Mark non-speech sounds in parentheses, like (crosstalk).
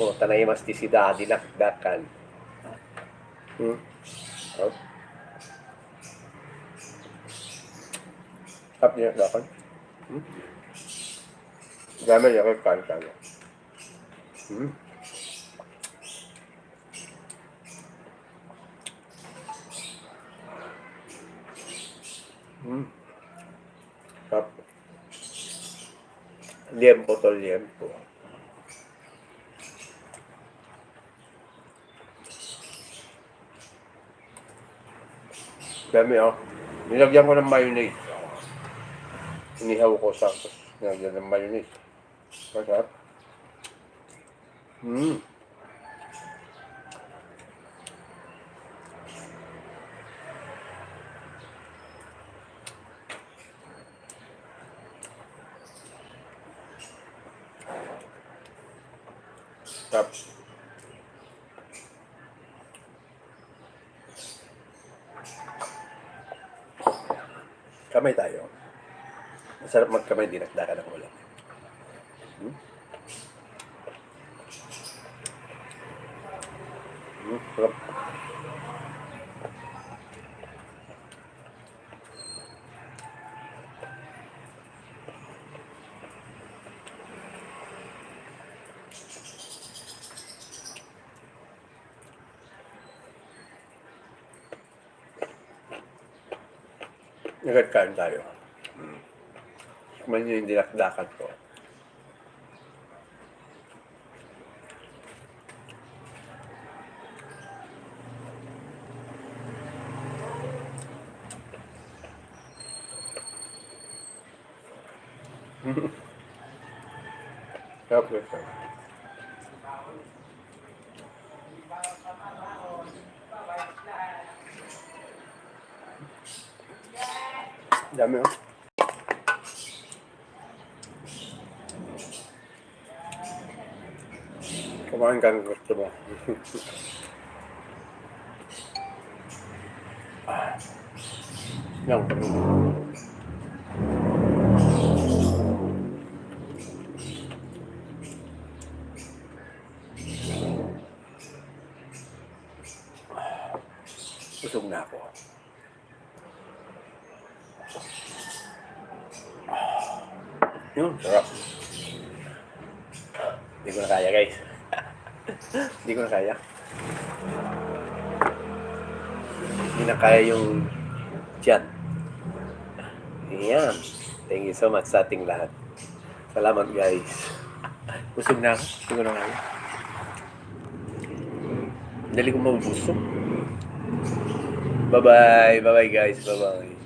Oh, tanay mas ti si daddy nakdakan. Hmm? Oh. Up niya dakan. Hmm? Dami niya kay kan kan. Hmm? Hmm. Up. Liempo to liempo. Dami oh. Nilagyan ko ng mayonnaise. Inihaw ko sa nilagyan ng mayonnaise. Masarap. Hmm. Sarap. Kamay tayo. Masarap magkamay, dinakdakan ng ulam. Hmm? Hmm, sarap. Nagkakain tayo. Hmm. Man yung dinakdakan ko. (laughs) Sarap nito. Dami oh. Kumain ka ng gusto mo. Ah. Yan. Busog na ako. Yun, sarap. Hindi ko na kaya, guys. Hindi ko na kaya. Hindi na kaya yung tiyan. Ayan. Thank you so much sa ating lahat. Salamat, guys. Busog na ako. Hindi ko na kaya. Dali ko mabusog. Bye-bye. Bye-bye, guys. Bye-bye.